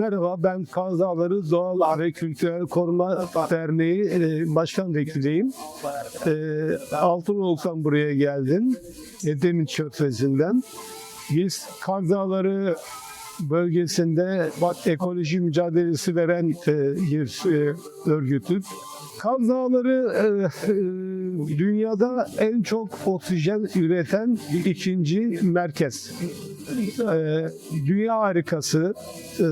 Merhaba, ben Kaz Dağları Doğal ve Kültürel Koruma Derneği e, Başkan Vekiliyim. E, Altınoluk'tan buraya geldim. E, Körfezi'nden. Biz Kaz Dağları bölgesinde ekoloji mücadelesi veren e, bir e, örgütüz. Kaz Dağları e, e, dünyada en çok oksijen üreten ikinci merkez. E, dünya harikası, e,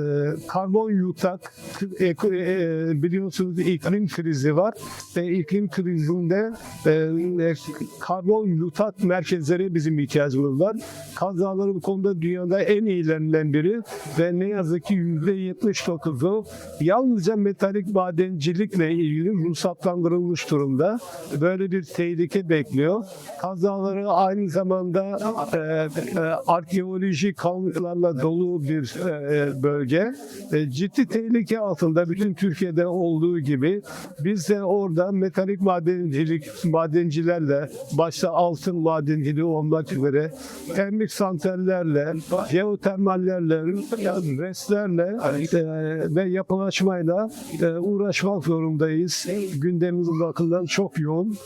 karbon yutak, eko- e, biliyorsunuz iklim krizi var ve iklim krizinde e, e, karbon yutak merkezleri bizim ihtiyacımız var. Kaz Dağları bu konuda dünyada en iyilerinden biri ve ne yazık ki %79'u yalnızca metalik madencilikle ilgili ruhsatlandırılmış durumda. Böyle bir tehlike bekliyor. Kaz Dağları aynı zamanda e, e, arkeolojik kalıntılarla dolu bir e, bölge. E, ciddi tehlike altında bütün Türkiye'de olduğu gibi biz de orada metalik madencilik madencilerle başta altın madenciliği olmak üzere termik santrallerle, jeotermallerle, reslerle e, ve yapılaşmayla e, uğraşmak zorundayız. Gündemimiz bakımından çok yoğun.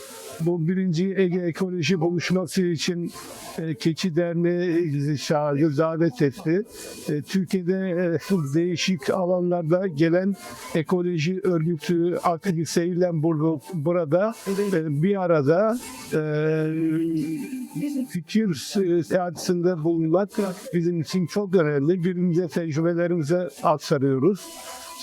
Bu birinci Ege Ekoloji Buluşması için e, Keçi Derneği bizi çağırdı, davet etti. E, Türkiye'de e, değişik alanlarda gelen ekoloji örgütü aktivistleriyle burada e, bir arada e, fikir seyahatinde bulunmak bizim için çok önemli. Birbirimize tecrübelerimize aktarıyoruz.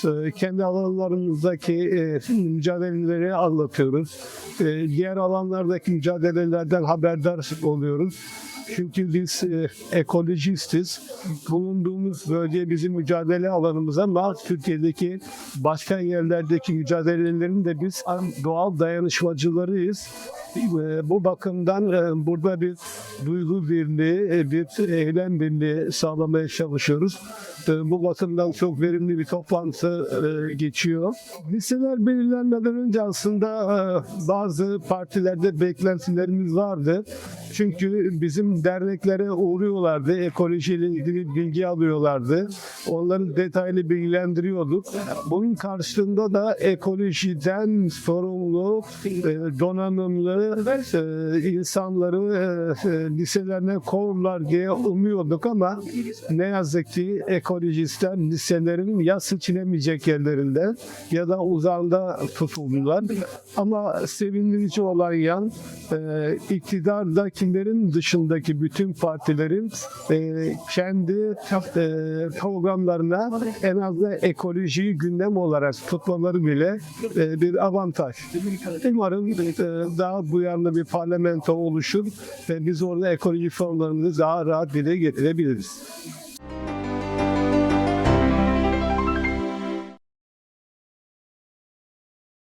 E, Kendi alanlarımızdaki e, mücadeleleri anlatıyoruz. E, diğer alanlardaki mücadelelerden haberdar oluyoruz. Çünkü biz e, ekolojistiz. Bulunduğumuz bölge bizim mücadele alanımız ama Türkiye'deki başka yerlerdeki mücadelelerin de biz doğal dayanışmacılarıyız. E, bu bakımdan e, burada bir duygu birliği, bir eylem birliği sağlamaya çalışıyoruz. E, bu bakımdan çok verimli bir toplantı e, geçiyor. Listeler belirlenmeden önce aslında e, bazı partilerde beklentilerimiz vardı. Çünkü bizim derneklere uğruyorlardı, ekolojiyle ilgili bilgi alıyorlardı. Onları detaylı bilgilendiriyorduk. Bunun karşılığında da ekolojiden sorumlu, e, donanımlı e, insanları e, liselerine kovurlar diye umuyorduk ama ne yazık ki ekolojistler liselerin ya seçilemeyecek yerlerinde ya da uzağında tutuldular. Ama sevindirici olan yan e, iktidardakilerin dışındaki bütün partilerin e, kendi e, programlarına en azından ekolojiyi gündem olarak tutmaları bile e, bir avantaj. Umarım e, daha duyarlı bir parlamento oluşur ve biz orada ekoloji sorunlarımızı daha rahat dile getirebiliriz.